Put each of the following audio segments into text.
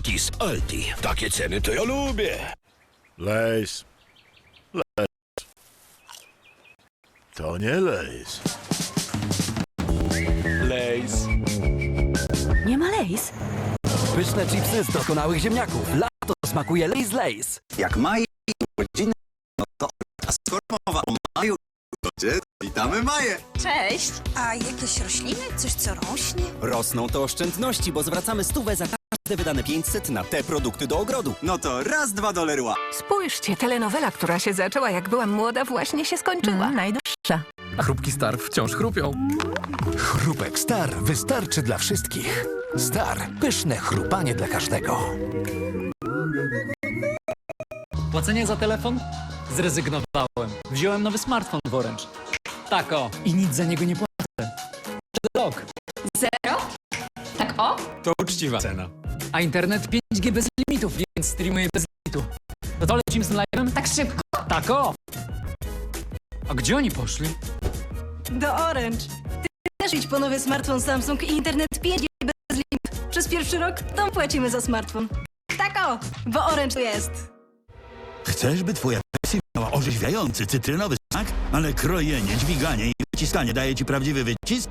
Gratis Aldi. Takie ceny to ja lubię. Lejs. Lejs. To nie lejs. Lejs. Nie ma lejs. Pyszne chipsy z doskonałych ziemniaków. Lato smakuje Lay's Lays. Jak maj urodziny, no to a skoro mowa o maju, to cię witamy Maję. Cześć. A jakieś rośliny? Coś, co rośnie? Rosną to oszczędności, bo zwracamy stówę za każde wydane 500 na te produkty do ogrodu. No to raz, dwa dolerła. Spójrzcie, telenowela, która się zaczęła jak byłam młoda, właśnie się skończyła. Mm, najdłuższa. A chrupki Star wciąż chrupią. Chrupek Star wystarczy dla wszystkich. Star. Pyszne chrupanie dla każdego. Płacenie za telefon? Zrezygnowałem. Wziąłem nowy smartfon w Orange. Tak o. I nic za niego nie płacę. To uczciwa cena. A internet 5G bez limitów, więc streamuję bez limitu. No to lecimy z live'em? Tak szybko? Tak o. A gdzie oni poszli? Do Orange. Ty też idź po nowy smartfon Samsung i internet 5G bez limit. Przez pierwszy rok to płacimy za smartfon. Tak o, bo Orange tu jest. Chcesz, by twoja Pepsi miała orzeźwiający cytrynowy smak, ale krojenie, dźwiganie i wyciskanie daje ci prawdziwy wycisk?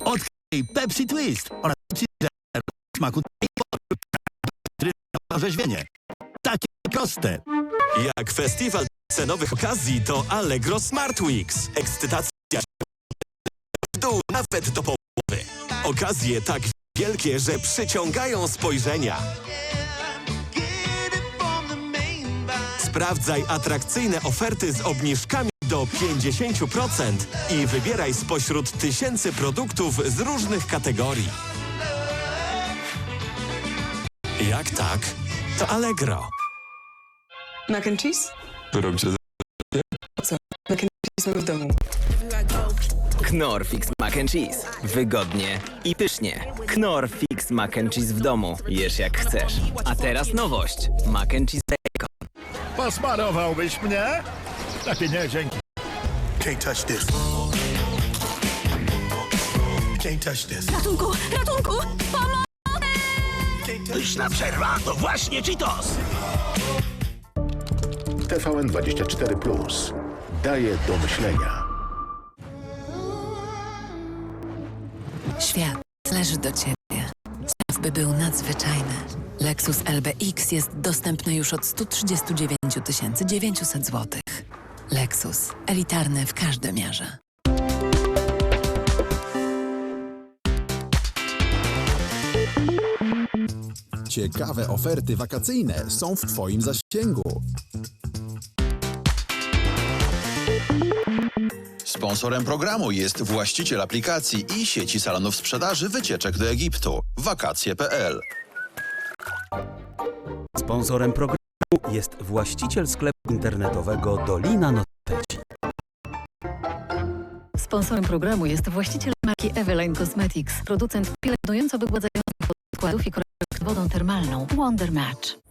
Odkryj Pepsi Twist oraz Pepsi smaku orzeźwienie. Takie proste. Jak festiwal cenowych okazji to Allegro Smart Weeks. Ekscytacja w dół nawet do połowy. Okazje tak wielkie, że przyciągają spojrzenia. Sprawdzaj atrakcyjne oferty z obniżkami do 50% i wybieraj spośród tysięcy produktów z różnych kategorii. Jak tak? To Allegro. Mac and cheese? Robicie Co? Mac and cheese mamy w domu. Knorfix Mac and Cheese. Wygodnie i pysznie. Knorfix Mac and Cheese w domu. Jesz jak chcesz. A teraz nowość. Mac and Cheese Bacon. Posmarowałbyś mnie? Takie nie, dzięki. Can't touch this. Can't touch this. Ratunku, ratunku, pomoc! Pyszna przerwa to właśnie Cheetos. TVN24 Plus. Daje do myślenia. Świat leży do ciebie. Spraw by był nadzwyczajny. Lexus LBX jest dostępny już od 139 900 zł. Lexus. Elitarny w każdym mierze. Ciekawe oferty wakacyjne są w Twoim zasięgu. Sponsorem programu jest właściciel aplikacji i sieci salonów sprzedaży wycieczek do Egiptu. Wakacje.pl Sponsorem programu jest właściciel sklepu internetowego Dolina Noteci. Sponsorem programu jest właściciel marki Eveline Cosmetics, producent pielęgnująco wygładzających podkładów i wodą termalną Wonder Match.